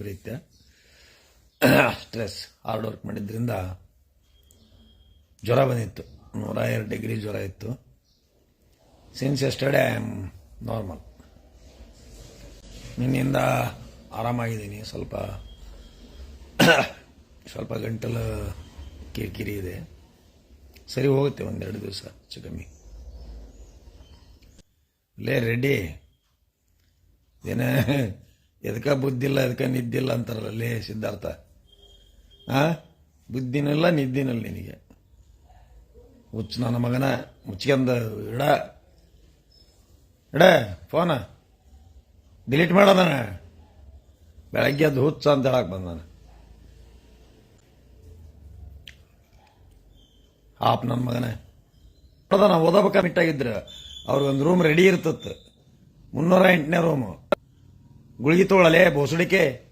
ವೈಪರೀತ್ಯ stress hard work ಮಾಡಿದ್ರಿಂದ ಜ್ವರ ಬಂದಿತ್ತು. ನೂರ ಎರಡು ಡಿಗ್ರಿ ಜ್ವರ ಇತ್ತು. Since yesterday I am normal ನಿನ್ನಿಂದ ಆರಾಮಾಗಿದ್ದೀನಿ. ಸ್ವಲ್ಪ ಸ್ವಲ್ಪ ಗಂಟಲು ಕಿರಿಕಿರಿ ಇದೆ. ಸರಿ ಹೋಗುತ್ತೆ ಒಂದೆರಡು ದಿವಸ ಹೆಚ್ಚು ಕಮ್ಮಿ. ಲೇ, ರೆಡ್ಡಿ. ಏನ ಎದಕ ಬುದ್ಧಿಲ್ಲ, ಎದಕ ನಿದ್ದಿಲ್ಲ ಅಂತಾರಲ್ಲ ಲೇ ಸಿದ್ಧಾರ್ಥ. ಆ? ಬುದ್ಧಿನಿಲ್ಲ ನಿದ್ದಿನಲ್ಲ ನಿನಗೆ. ಹುಚ್ಚು ನನ್ನ ಮಗನ, ಮುಚ್ಕೊಂಡ ಇಡ. ಇಡ, ಫೋನ. ಡಿಲೀಟ್ ಮಾಡೋದನ ಬೆಳಗ್ಗೆ ಅದು ಹುಚ್ಚ ಅಂತ ಹೇಳಕ್ ಬಂದಾನ ಆಪ್ ನನ್ನ ಮಗನೇ. ಅದ ನಾವು ಓದಬೇಕ ಮಿಟ್ಟಾಗಿದ್ರ, ಅವ್ರಿಗೊಂದು ರೂಮ್ ರೆಡಿ ಇರ್ತಿತ್ತು ಮುನ್ನೂರ ಎಂಟನೇ ರೂಮು ಗುಳಿಗೆ ತೋಳಲೆ ಬೋಸಡಿಕೆ.